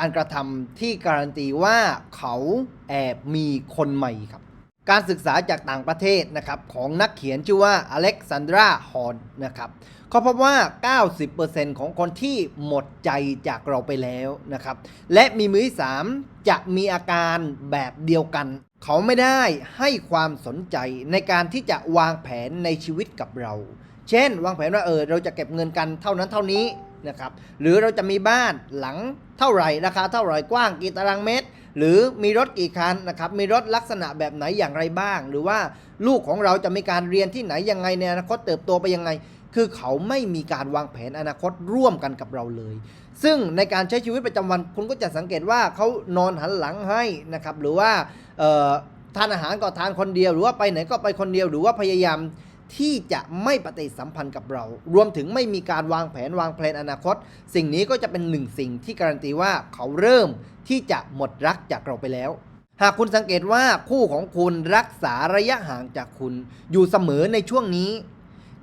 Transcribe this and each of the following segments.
การกระทำที่การันตีว่าเขาแอบมีคนใหม่ครับ การศึกษาจากต่างประเทศนะครับของนักเขียนชื่อว่าอเล็กซานดราฮอนนะครับเขาพบว่า 90%ของคนที่หมดใจจากเราไปแล้วนะครับ และมีมือที่สามจะมีอาการแบบเดียวกัน เขาไม่ได้ให้ความสนใจในการที่จะวางแผนในชีวิตกับเรา เช่น วางแผนว่าเออเราจะเก็บเงินกันเท่านั้นเท่านี้ นะครับหรือเราจะมีบ้านหลังเท่าไหร่ราคาเท่าไหร่กว้างกี่ตารางเมตร หรือมีรถกี่คันนะครับมีรถลักษณะแบบไหนอย่างไรบ้าง หรือว่าลูกของเราจะมีการเรียนที่ไหนยังไงในอนาคตเติบโตไปยังไง คือเขาไม่มีการวางแผนอนาคตร่วมกันกับเราเลย ซึ่งในการใช้ชีวิตประจำวันคุณก็จะสังเกตว่าเขานอนหันหลังให้นะครับหรือว่าทานอาหารก็ทานคนเดียว หรือว่าไปไหนก็ไปคนเดียวหรือว่าพยายาม ที่จะไม่ปฏิสัมพันธ์กับเรา รวมถึงไม่มีการวางแผนวางแผนอนาคต สิ่งนี้ก็จะเป็นหนึ่งสิ่งที่การันตีว่าเขาเริ่มที่จะหมดรักจากเราไปแล้วหากคุณสังเกตว่าคู่ของคุณรักษาระยะห่างจากคุณ อยู่เสมอในช่วงนี้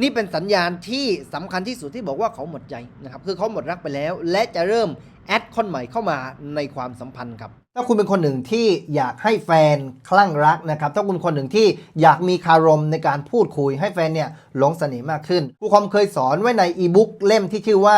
นี่เป็นสัญญาณที่สำคัญที่สุดที่บอกว่าเขาหมดใจนะครับคือเขาหมดรักไปแล้ว และจะเริ่ม แอดคนใหม่เข้ามาในความสัมพันธ์ครับ ถ้าคุณเป็นคนหนึ่งที่อยากให้แฟนคลั่งรักนะครับ ถ้าคุณคนหนึ่งที่อยากมีคารมในการพูดคุยให้แฟนเนี่ยหลงเสน่ห์มากขึ้นครูคอมเคยสอนไว้ในอีบุ๊กเล่มที่ชื่อว่า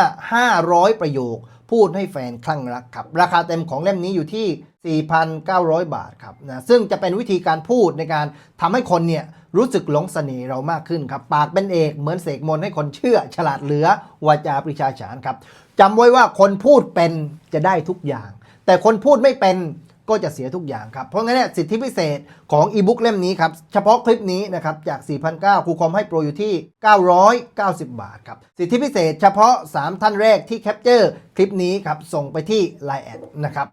500 ประโยค พูดให้แฟนคลั่งรักครับ ราคาเต็มของเล่มนี้อยู่ที่ 4,900 บาทครับนะซึ่งจะเป็นวิธีการพูดในการทำให้คนเนี่ยรู้สึกหลงเสน่ห์เรามากขึ้นครับ ปากเป็นเอกเหมือนเสกมนให้คนเชื่อ ฉลาดเหลือวาจาปริชาฉานครับจำไว้ว่าคนพูดเป็นจะได้ทุกอย่าง แต่คนพูดไม่เป็น ก็จะเสียทุกอย่างครับ เพราะงั้นเนี่ยสิทธิพิเศษของอีบุ๊กเล่มนี้ครับ เฉพาะคลิปนี้นะครับ จาก 4,900ครูคอมให้โปรอยู่ที่ 990 บาทครับ สิทธิพิเศษเฉพาะ 3 ท่านแรกที่แคปเจอร์คลิปนี้ครับ ส่งไปที่ Line แอดนะครับ